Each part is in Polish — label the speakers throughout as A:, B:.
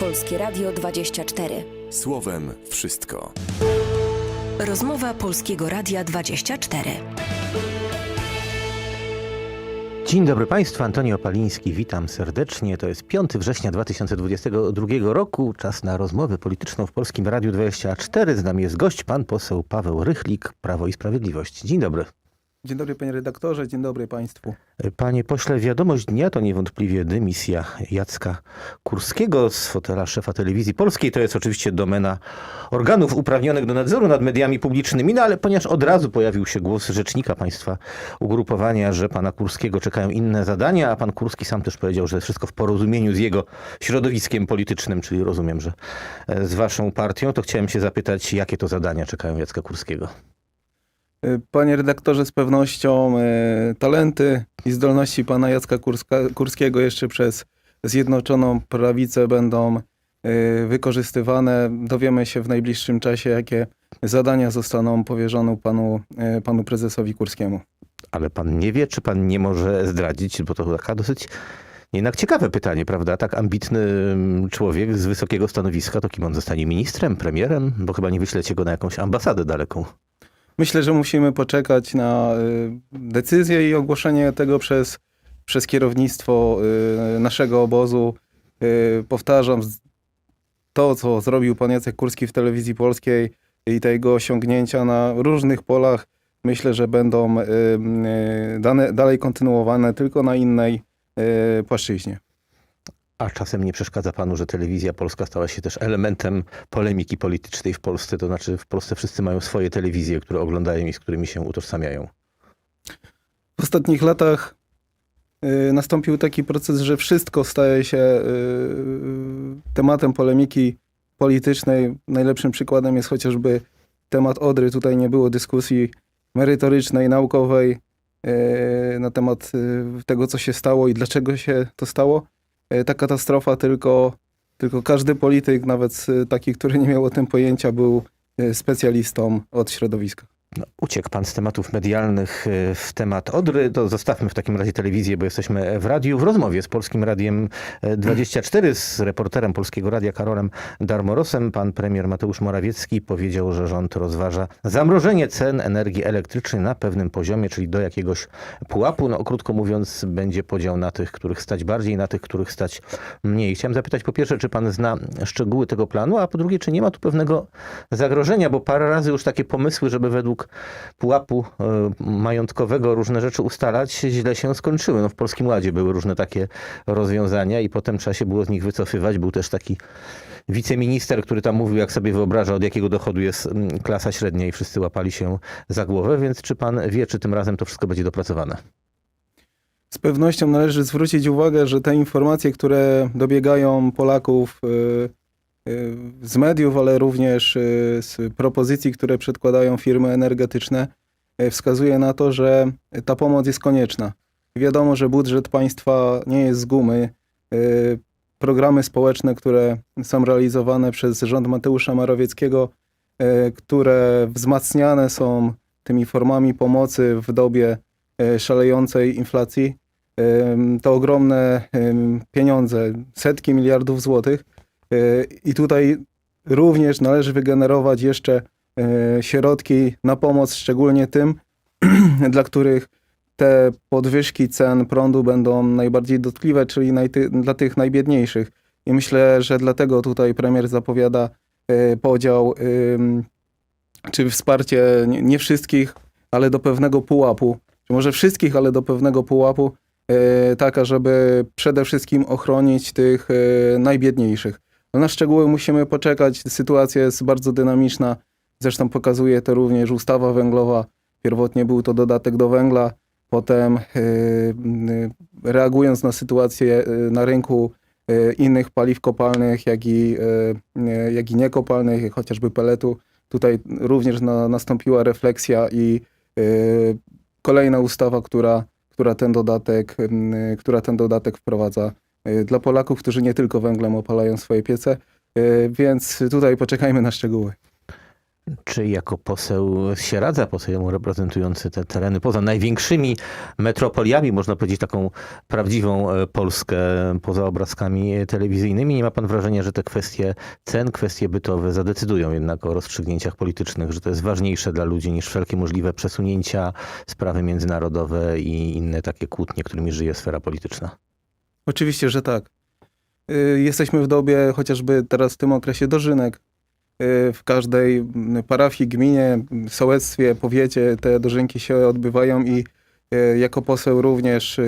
A: Polskie Radio 24.
B: Słowem wszystko.
A: Rozmowa Polskiego Radia 24.
C: Dzień dobry Państwu, Antoni Opaliński, witam serdecznie. To jest 5 września 2022 roku, czas na rozmowę polityczną w Polskim Radiu 24. Z nami jest gość, pan poseł Paweł Rychlik, Prawo i Sprawiedliwość. Dzień dobry.
D: Dzień dobry panie redaktorze, dzień dobry państwu.
C: Panie pośle, wiadomość dnia to niewątpliwie dymisja Jacka Kurskiego z fotela szefa telewizji polskiej. To jest oczywiście domena organów uprawnionych do nadzoru nad mediami publicznymi, no ale ponieważ od razu pojawił się głos rzecznika państwa ugrupowania, że pana Kurskiego czekają inne zadania, a pan Kurski sam też powiedział, że wszystko w porozumieniu z jego środowiskiem politycznym, czyli rozumiem, że z waszą partią, to chciałem się zapytać, jakie to zadania czekają Jacka Kurskiego?
D: Panie redaktorze, z pewnością y, talenty i zdolności pana Jacka Kurska, Kurskiego jeszcze przez Zjednoczoną Prawicę będą y, wykorzystywane. Dowiemy się w najbliższym czasie, jakie zadania zostaną powierzone panu, y, panu prezesowi Kurskiemu.
C: Ale pan nie wie, czy pan nie może zdradzić, bo to taka dosyć jednak ciekawe pytanie, prawda? Tak ambitny mm, człowiek z wysokiego stanowiska, to kim on zostanie? Ministrem, premierem? Bo chyba nie wyślecie go na jakąś ambasadę daleką.
D: Myślę, że musimy poczekać na y, decyzję i ogłoszenie tego przez, przez kierownictwo y, naszego obozu. Y, Powtarzam, to co zrobił pan Jacek Kurski w telewizji polskiej i te jego osiągnięcia na różnych polach, myślę, że będą dane, dalej kontynuowane tylko na innej płaszczyźnie.
C: A czasem nie przeszkadza panu, że telewizja polska stała się też elementem polemiki politycznej w Polsce? To znaczy w Polsce wszyscy mają swoje telewizje, które oglądają i z którymi się utożsamiają.
D: W ostatnich latach y, nastąpił taki proces, że wszystko staje się y, tematem polemiki politycznej. Najlepszym przykładem jest chociażby temat Odry. Tutaj nie było dyskusji merytorycznej, naukowej y, na temat tego, co się stało i dlaczego się to stało. Y, Ta katastrofa tylko, tylko każdy polityk, nawet y, taki, który nie miał o tym pojęcia, był y, specjalistą od środowiska.
C: No, uciekł pan z tematów medialnych y, w temat Odry. To zostawmy w takim razie telewizję, bo jesteśmy w radiu. W rozmowie z Polskim Radiem y, 24 z reporterem Polskiego Radia Karolem Darmorosem pan premier Mateusz Morawiecki powiedział, że rząd rozważa zamrożenie cen energii elektrycznej na pewnym poziomie, czyli do jakiegoś pułapu. No, krótko mówiąc, będzie podział na tych, których stać bardziej, na tych, których stać mniej. Chciałem zapytać po pierwsze, czy pan zna szczegóły tego planu, a po drugie, czy nie ma tu pewnego zagrożenia, bo parę razy już takie pomysły, żeby według pułapu e, majątkowego różne rzeczy ustalać, źle się skończyły. No, w Polskim Ładzie były różne takie rozwiązania i potem trzeba się było z nich wycofywać. Był też taki wiceminister, który tam mówił, jak sobie wyobraża, od jakiego dochodu jest mm, klasa średnia i wszyscy łapali się za głowę, więc czy pan wie, czy tym razem to wszystko będzie dopracowane?
D: Z pewnością należy zwrócić uwagę, że te informacje, które dobiegają Polaków y, z mediów, ale również y, z propozycji, które przedkładają firmy energetyczne, y, wskazuje na to, że ta pomoc jest konieczna. Wiadomo, że budżet państwa nie jest z gumy. Y, Programy społeczne, które są realizowane przez rząd Mateusza Morawieckiego, y, które wzmacniane są tymi formami pomocy w dobie szalejącej inflacji. To ogromne pieniądze, setki miliardów złotych. E, I tutaj również należy wygenerować jeszcze e, środki na pomoc, szczególnie tym, dla których te podwyżki cen prądu będą najbardziej dotkliwe, czyli dla tych najbiedniejszych. I myślę, że dlatego tutaj premier zapowiada e, podział, czy wsparcie nie, wszystkich, ale do pewnego pułapu, czy może wszystkich, ale do pewnego pułapu, taka, żeby przede wszystkim ochronić tych najbiedniejszych. No na szczegóły musimy poczekać, sytuacja jest bardzo dynamiczna, zresztą pokazuje to również ustawa węglowa. Pierwotnie był to dodatek do węgla, potem m, reagując na sytuację e, na rynku e, innych paliw kopalnych, jak i, e, jak i niekopalnych, jak chociażby peletu, Tutaj również na, nastąpiła refleksja i y, kolejna ustawa, która, która, ten dodatek, y, która ten dodatek wprowadza. y, dla Polaków, którzy nie tylko węglem opalają swoje piece. Y, więc tutaj poczekajmy na szczegóły.
C: Czy jako poseł Sieradza, poseł reprezentujący te tereny poza największymi metropoliami, można powiedzieć taką prawdziwą e, Polskę poza obrazkami telewizyjnymi, nie ma pan wrażenia, że te kwestie cen, kwestie bytowe zadecydują jednak o rozstrzygnięciach politycznych, że to jest ważniejsze dla ludzi niż wszelkie możliwe przesunięcia, sprawy międzynarodowe i inne takie kłótnie, którymi żyje sfera polityczna?
D: Oczywiście, że tak. Y, Jesteśmy w dobie chociażby teraz w tym okresie dożynek. Y, W każdej mm, parafii, gminie, sołectwie, powiecie te dożynki się odbywają i y, jako poseł również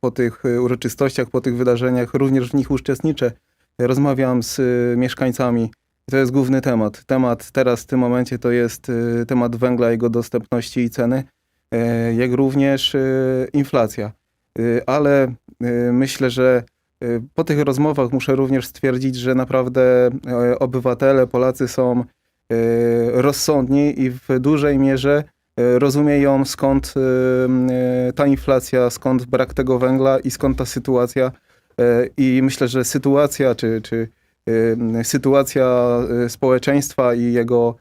D: po tych uroczystościach, po tych wydarzeniach również w nich uczestniczę. Rozmawiam z mieszkańcami. To jest główny temat. Temat teraz w tym momencie to jest temat węgla, jego dostępności i ceny, jak również inflacja. Y, Ale y, myślę, że y, po tych rozmowach muszę również stwierdzić, że naprawdę obywatele, Polacy są rozsądni i w dużej mierze rozumieją skąd ta inflacja, skąd brak tego węgla i skąd ta sytuacja. I myślę, że sytuacja, czy, czy sytuacja społeczeństwa i jego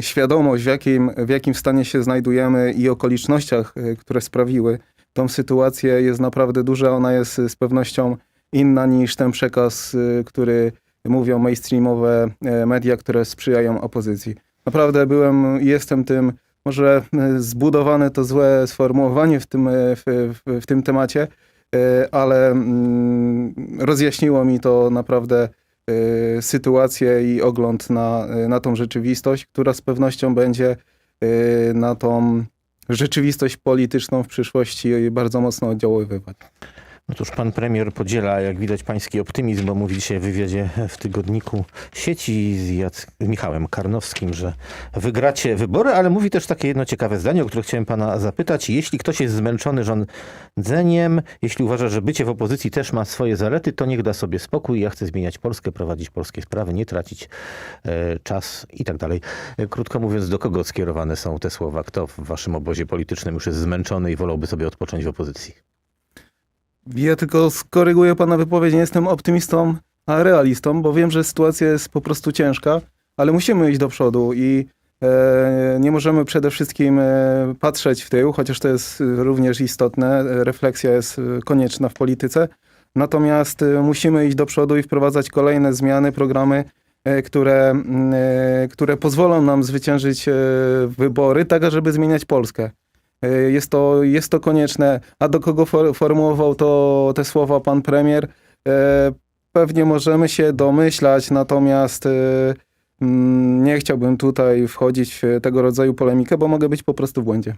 D: świadomość, w jakim, w jakim stanie się znajdujemy i okolicznościach, które sprawiły tą sytuację, jest naprawdę duża. Ona jest z pewnością inna niż ten przekaz, y, który mówią mainstreamowe y, media, które sprzyjają opozycji. Naprawdę byłem jestem tym, może y, zbudowane to złe sformułowanie w tym, y, w, w, w tym temacie, ale mm, rozjaśniło mi to naprawdę sytuację i ogląd na, na tą rzeczywistość, która z pewnością będzie na tą rzeczywistość polityczną w przyszłości bardzo mocno oddziaływać.
C: Otóż pan premier podziela, jak widać, pański optymizm, bo mówi dzisiaj w wywiadzie w tygodniku sieci z Jac- Michałem Karnowskim, że wygracie wybory, ale mówi też takie jedno ciekawe zdanie, o które chciałem pana zapytać. Jeśli ktoś jest zmęczony rządzeniem, jeśli uważa, że bycie w opozycji też ma swoje zalety, to niech da sobie spokój. Ja chcę zmieniać Polskę, prowadzić polskie sprawy, nie tracić e, czas i tak dalej. Krótko mówiąc, do kogo skierowane są te słowa? Kto w waszym obozie politycznym już jest zmęczony i wolałby sobie odpocząć w opozycji?
D: Ja tylko skoryguję pana wypowiedź. Nie jestem optymistą, a realistą, bo wiem, że sytuacja jest po prostu ciężka, ale musimy iść do przodu i e, nie możemy przede wszystkim e, patrzeć w tył, chociaż to jest również istotne. Refleksja jest e, konieczna w polityce. Natomiast e, musimy iść do przodu i wprowadzać kolejne zmiany, programy, e, które, które pozwolą nam zwyciężyć wybory, tak żeby zmieniać Polskę. E, Jest to, jest to konieczne. A do kogo for, formułował to, te słowa pan premier? E, Pewnie możemy się domyślać, natomiast e, mm, nie chciałbym tutaj wchodzić w tego rodzaju polemikę, bo mogę być po prostu w błędzie.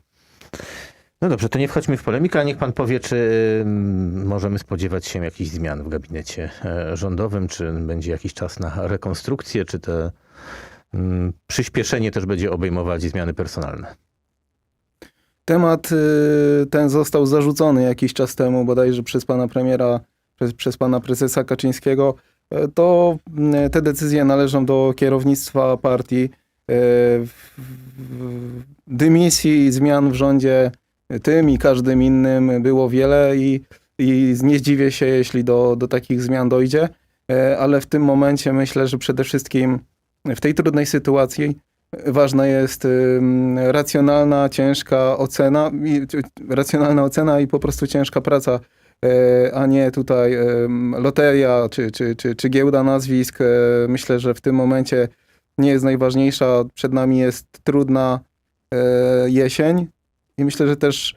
C: No dobrze, to nie wchodźmy w polemikę, a niech pan powie, czy mm, możemy spodziewać się jakichś zmian w gabinecie rządowym, czy będzie jakiś czas na rekonstrukcję, czy te mm, przyspieszenie też będzie obejmować zmiany personalne.
D: Temat y, ten został zarzucony jakiś czas temu, bodajże przez pana premiera, przez, przez pana prezesa Kaczyńskiego. E, To mm, te decyzje należą do kierownictwa partii. E, Dymisji i zmian w rządzie tym i każdym innym było wiele i, i nie zdziwię się, jeśli do, do takich zmian dojdzie, E, ale w tym momencie myślę, że przede wszystkim w tej trudnej sytuacji ważna jest racjonalna, ciężka ocena, racjonalna ocena i po prostu ciężka praca, e, a nie tutaj loteria czy, czy, czy, czy giełda nazwisk. E, Myślę, że w tym momencie nie jest najważniejsza. Przed nami jest trudna e, jesień i myślę, że też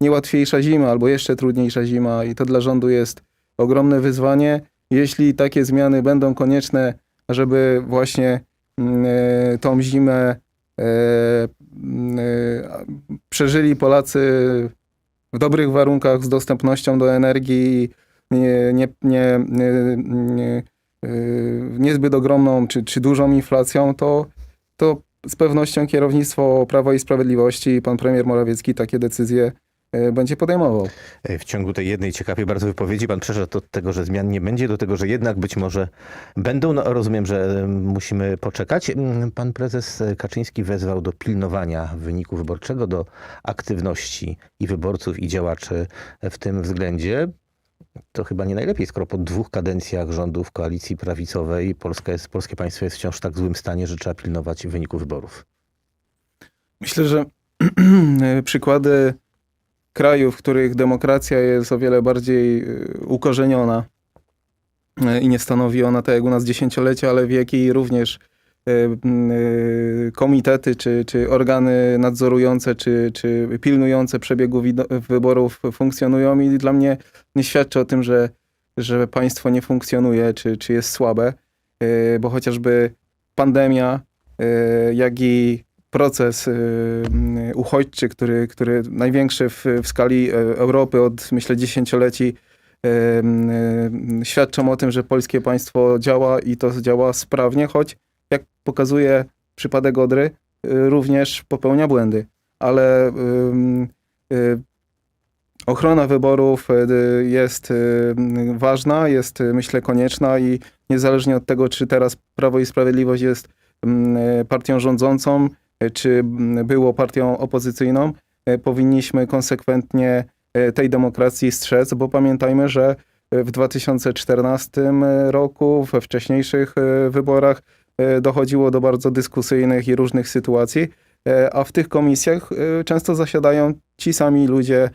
D: niełatwiejsza zima albo jeszcze trudniejsza zima i to dla rządu jest ogromne wyzwanie. Jeśli takie zmiany będą konieczne, żeby właśnie tą zimę mm, e, przeżyli Polacy w dobrych warunkach z dostępnością do energii, nie, nie, nie, nie, nie, niezbyt ogromną czy, czy dużą inflacją, to, to z pewnością kierownictwo Prawa i Sprawiedliwości i pan premier Morawiecki takie decyzje będzie podejmował.
C: E, W ciągu tej jednej ciekawej bardzo wypowiedzi pan przeszedł od tego, że zmian nie będzie, do tego, że jednak być może będą. No, rozumiem, że e, musimy poczekać. Mm, Pan prezes e, Kaczyński wezwał do pilnowania wyniku wyborczego, do aktywności i wyborców, i działaczy w tym względzie. To chyba nie najlepiej, skoro po dwóch kadencjach rządów koalicji prawicowej Polska jest, polskie państwo jest wciąż w tak złym stanie, że trzeba pilnować wyniku wyborów.
D: Myślę, że przykłady krajów, w których demokracja jest o wiele bardziej y, ukorzeniona y, i nie stanowi ona tak jak u nas dziesięciolecia, ale wieki również y, komitety czy, czy organy nadzorujące czy, czy pilnujące przebiegu wyborów funkcjonują. I dla mnie nie świadczy o tym, że, że państwo nie funkcjonuje czy, czy jest słabe, bo chociażby pandemia, jak i proces y, y, uchodźczy, który, który największy w, w skali e, Europy od myślę dziesięcioleci y, y, świadczą o tym, że polskie państwo działa i to działa sprawnie, choć jak pokazuje przypadek Odry, y, również popełnia błędy. Ale ochrona wyborów jest ważna, jest myślę konieczna i niezależnie od tego, czy teraz Prawo i Sprawiedliwość jest partią rządzącą, czy było partią opozycyjną, y, powinniśmy konsekwentnie y, tej demokracji strzec, bo pamiętajmy, że y, w 2014 roku, we wcześniejszych wyborach dochodziło do bardzo dyskusyjnych i różnych sytuacji, a w tych komisjach często zasiadają ci sami ludzie,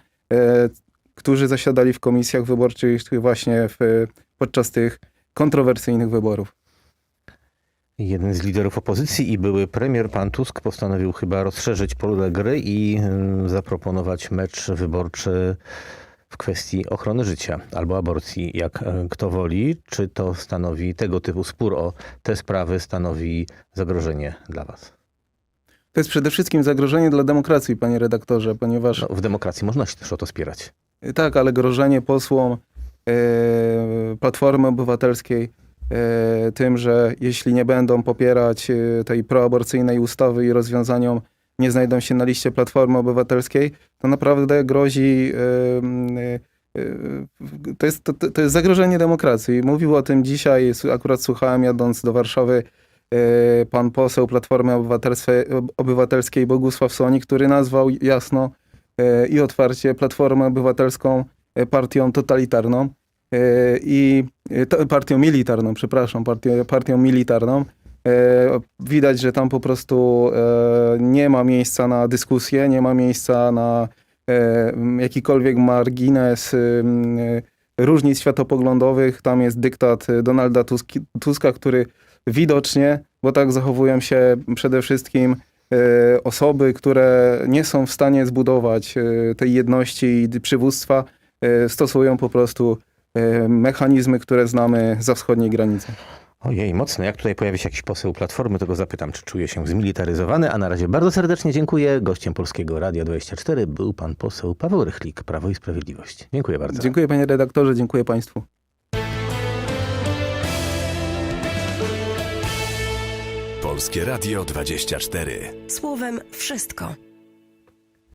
D: którzy zasiadali w komisjach wyborczych właśnie w, podczas tych kontrowersyjnych wyborów.
C: Jeden z liderów opozycji i były premier pan Tusk postanowił chyba rozszerzyć pole gry i y, zaproponować mecz wyborczy w kwestii ochrony życia albo aborcji, jak y, kto woli. Czy to stanowi tego typu spór o te sprawy stanowi zagrożenie dla was?
D: To jest przede wszystkim zagrożenie dla demokracji, panie redaktorze, ponieważ
C: No, w demokracji można się też o to spierać.
D: tak, ale grożenie posłom e, Platformy Obywatelskiej tym, że jeśli nie będą popierać e, tej proaborcyjnej ustawy i rozwiązaniom nie znajdą się na liście Platformy Obywatelskiej, to naprawdę grozi. e, e, e, To jest, to, to jest zagrożenie demokracji. Mówił o tym dzisiaj, akurat słuchałem jadąc do Warszawy e, pan poseł Platformy Obywatelskiej Bogusław Soni, który nazwał jasno e, i otwarcie Platformę Obywatelską e, partią totalitarną e, i e, to- partią militarną, przepraszam, partią, partią militarną. E, Widać, że tam po prostu e, nie ma miejsca na dyskusję, nie ma miejsca na e, jakikolwiek margines e, różnic światopoglądowych. Tam jest dyktat e, Donalda Tuska, który widocznie, bo tak zachowują się przede wszystkim e, osoby, które nie są w stanie zbudować e, tej jedności i przywództwa, e, stosują po prostu e, mechanizmy, które znamy za wschodniej granicy.
C: Ojej, mocno. Jak tutaj pojawi się jakiś poseł Platformy, to go zapytam, czy czuje się zmilitaryzowany. A na razie bardzo serdecznie dziękuję. Gościem Polskiego Radia 24 był pan poseł Paweł Rychlik, Prawo i Sprawiedliwość. Dziękuję bardzo.
D: Dziękuję panie redaktorze, dziękuję państwu.
B: Polskie Radio 24.
A: Słowem wszystko.